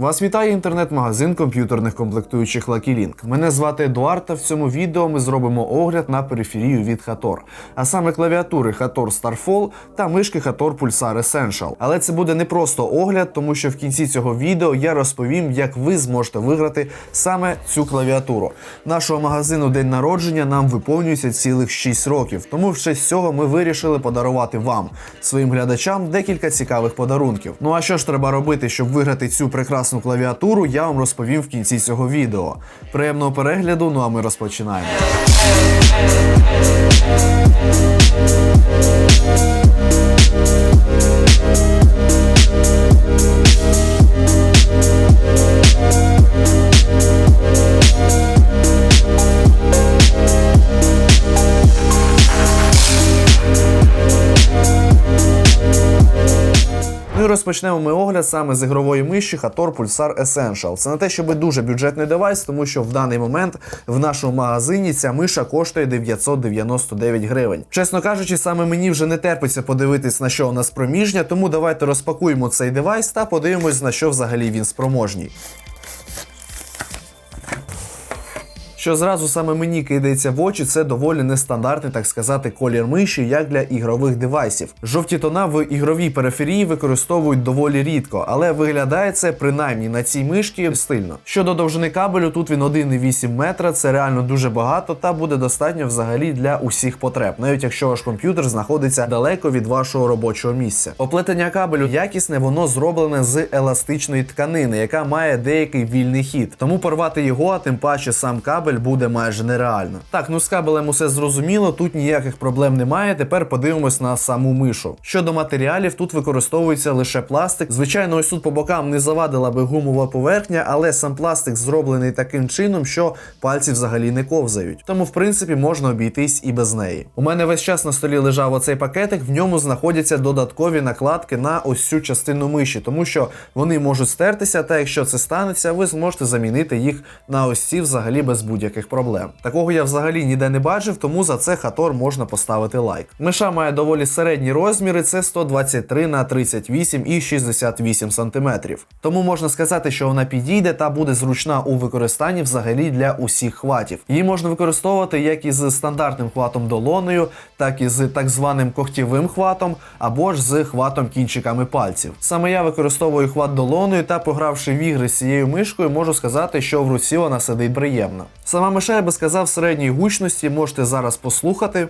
Вас вітає інтернет-магазин комп'ютерних комплектуючих Lucky Link. Мене звати Едуард, та в цьому відео ми зробимо огляд на периферію від Hator, а саме клавіатури Hator Starfall та мишки Hator Pulsar Essential. Але це буде не просто огляд, тому що в кінці цього відео я розповім, як ви зможете виграти саме цю клавіатуру. Нашого магазину день народження нам виповнюється цілих 6 років. Тому в честь цього ми вирішили подарувати вам, своїм глядачам, декілька цікавих подарунків. Ну а що ж треба робити, щоб виграти цю прекрасну клавіатуру, я вам розповім в кінці цього відео. Приємного перегляду, ну а ми розпочинаємо. Розпочнемо ми огляд саме з ігрової миші Hator Pulsar Essential. Це не те, щоб дуже бюджетний девайс, тому що в даний момент в нашому магазині ця миша коштує 999 гривень. Чесно кажучи, саме мені вже не терпиться подивитись на що у нас проміжня, тому давайте розпакуємо цей девайс та подивимось на що взагалі він спроможній. Що зразу саме мені кидається в очі, це доволі нестандартний, так сказати, колір миші, як для ігрових девайсів. Жовті тона в ігровій периферії використовують доволі рідко, але виглядає це принаймні на цій мишці стильно. Щодо довжини кабелю, тут він 1,8 метра, це реально дуже багато та буде достатньо взагалі для усіх потреб, навіть якщо ваш комп'ютер знаходиться далеко від вашого робочого місця. Оплетення кабелю якісне, воно зроблене з еластичної тканини, яка має деякий вільний хід. Тому порвати його, а тим паче сам кабель буде майже нереально. Так, ну з кабелем усе зрозуміло, тут ніяких проблем немає. Тепер подивимось на саму мишу. Щодо матеріалів, тут використовується лише пластик. Звичайно, ось тут по бокам не завадила би гумова поверхня, але сам пластик зроблений таким чином, що пальці взагалі не ковзають. Тому, в принципі, можна обійтись і без неї. У мене весь час на столі лежав оцей пакетик, в ньому знаходяться додаткові накладки на ось цю частину миші, тому що вони можуть стертися, та якщо це станеться, ви зможете замінити їх на ось ці взагалі без будь-яких проблем. Такого я взагалі ніде не бачив, тому за це хатор можна поставити лайк. Миша має доволі середні розміри, це 123 на 38 і 68 см. Тому можна сказати, що вона підійде та буде зручна у використанні взагалі для усіх хватів. Її можна використовувати як із стандартним хватом долоною, так і з так званим когтєвим хватом, або ж з хватом кінчиками пальців. Саме я використовую хват долоною та погравши в ігри з цією мишкою, можу сказати, що в руці вона сидить приємно. Сама миша, я би сказав, середньої гучності можете зараз послухати.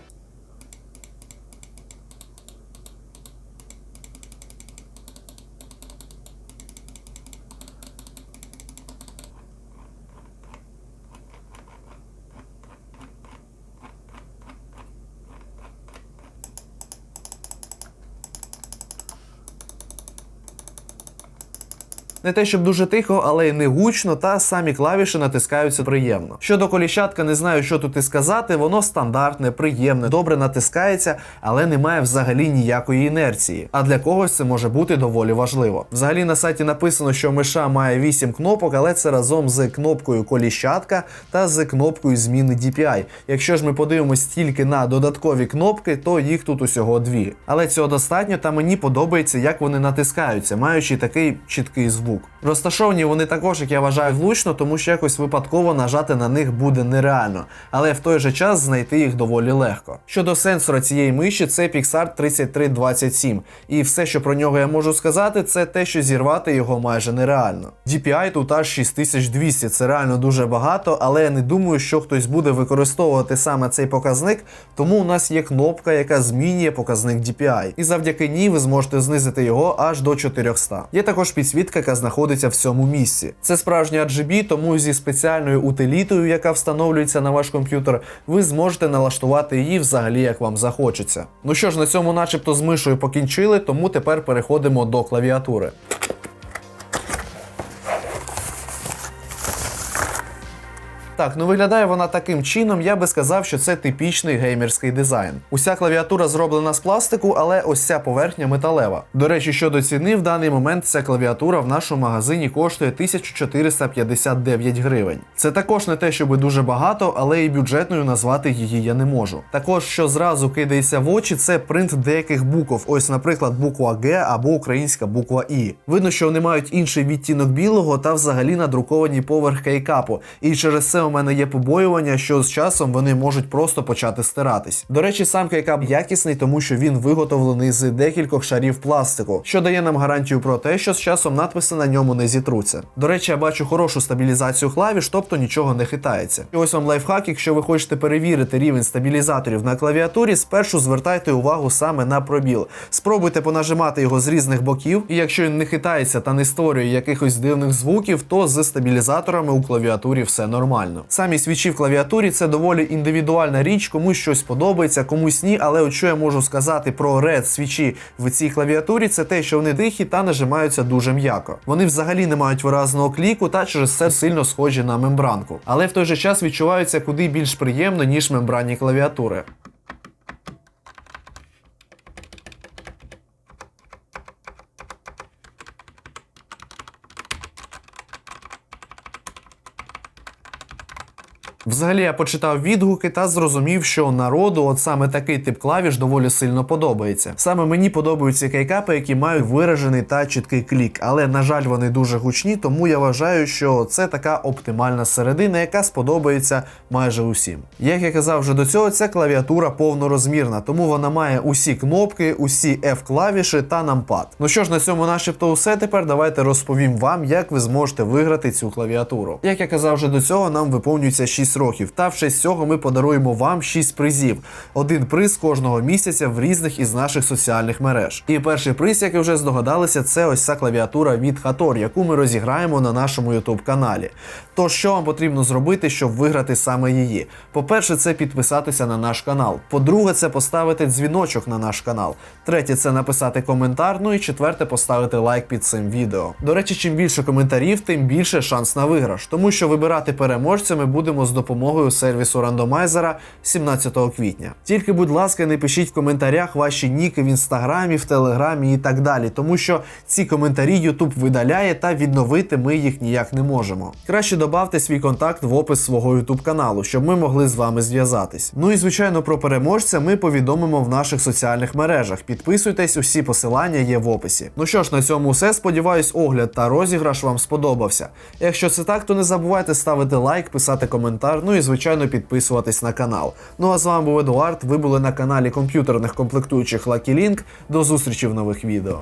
Не те, щоб дуже тихо, але й не гучно, та самі клавіші натискаються приємно. Щодо коліщатка, не знаю, що тут і сказати, воно стандартне, приємне, добре натискається, але не має взагалі ніякої інерції. А для когось це може бути доволі важливо. Взагалі на сайті написано, що миша має 8 кнопок, але це разом з кнопкою коліщатка та з кнопкою зміни DPI. Якщо ж ми подивимось тільки на додаткові кнопки, то їх тут усього дві. Але цього достатньо, та мені подобається, як вони натискаються, маючи такий чіткий звук. Розташовані вони також, як я вважаю, влучно, тому що якось випадково нажати на них буде нереально, але в той же час знайти їх доволі легко. Щодо сенсора цієї миші, це Pixar 3327, і все, що про нього я можу сказати, це те, що зірвати його майже нереально. DPI тут аж 6200, це реально дуже багато, але я не думаю, що хтось буде використовувати саме цей показник, тому у нас є кнопка, яка змінює показник DPI, і завдяки ній ви зможете знизити його аж до 400. Є також підсвітка, яка знаходиться в цьому місці. Це справжня RGB, тому зі спеціальною утилітою, яка встановлюється на ваш комп'ютер, ви зможете налаштувати її взагалі як вам захочеться. Ну що ж, на цьому, начебто, з мишою покінчили, тому тепер переходимо до клавіатури. Так, ну виглядає вона таким чином, я би сказав, що це типічний геймерський дизайн. Уся клавіатура зроблена з пластику, але ось ця поверхня металева. До речі, щодо ціни, в даний момент ця клавіатура в нашому магазині коштує 1459 гривень. Це також не те, щоб дуже багато, але і бюджетною назвати її я не можу. Також, що зразу кидається в очі, це принт деяких букв. Ось, наприклад, буква Г або українська буква І. Видно, що вони мають інший відтінок білого та взагалі надруковані поверх кейкапу. І через це у мене є побоювання, що з часом вони можуть просто почати стиратись. До речі, сам кейкап якісний, тому що він виготовлений з декількох шарів пластику, що дає нам гарантію про те, що з часом надписи на ньому не зітруться. До речі, я бачу хорошу стабілізацію клавіш, тобто нічого не хитається. І ось вам лайфхак, якщо ви хочете перевірити рівень стабілізаторів на клавіатурі, спершу звертайте увагу саме на пробіл. Спробуйте понажимати його з різних боків, і якщо він не хитається та не створює якихось дивних звуків, то з стабілізаторами у клавіатурі все нормально. Самі свічі в клавіатурі це доволі індивідуальна річ, комусь щось подобається, комусь ні. Але от що я можу сказати про Red свічі в цій клавіатурі, це те, що вони тихі та нажимаються дуже м'яко. Вони взагалі не мають виразного кліку та через це сильно схожі на мембранку. Але в той же час відчуваються куди більш приємно, ніж мембранні клавіатури. Взагалі я почитав відгуки та зрозумів, що народу от саме такий тип клавіш доволі сильно подобається. Саме мені подобаються кейкапи, які мають виражений та чіткий клік, але на жаль, вони дуже гучні, тому я вважаю, що це така оптимальна середина, яка сподобається майже усім. Як я казав вже до цього, ця клавіатура повнорозмірна, тому вона має усі кнопки, усі F-клавіші та нампад. Ну що ж, на цьому начебто все. Тепер давайте розповім вам, як ви зможете виграти цю клавіатуру. Як я казав вже до цього, нам виповнюється 6 років, та в честь цього ми подаруємо вам 6 призів. Один приз кожного місяця в різних із наших соціальних мереж. І перший приз, як ви вже здогадалися, це ось ця клавіатура від Hator, яку ми розіграємо на нашому YouTube каналі. Тож, що вам потрібно зробити, щоб виграти саме її? По-перше, це підписатися на наш канал. По-друге, це поставити дзвіночок на наш канал. Третє це написати коментар. Ну і четверте поставити лайк під цим відео. До речі, чим більше коментарів, тим більше шанс на виграш, тому що вибирати переможця ми будемо з допомогою сервісу рандомайзера 17 квітня. Тільки, будь ласка, не пишіть в коментарях ваші ніки в інстаграмі, в телеграмі і так далі, тому що ці коментарі YouTube видаляє та відновити ми їх ніяк не можемо. Краще додавте свій контакт в опис свого YouTube каналу, щоб ми могли з вами зв'язатись. Ну і звичайно, про переможця ми повідомимо в наших соціальних мережах. Підписуйтесь, усі посилання є в описі. Ну що ж, на цьому все. Сподіваюсь, огляд та розіграш вам сподобався. Якщо це так, то не забувайте ставити лайк, писати коментар, ну і звичайно підписуватись на канал. Ну а з вами був Едуард. Ви були на каналі комп'ютерних комплектуючих Lucky Link. До зустрічі в нових відео.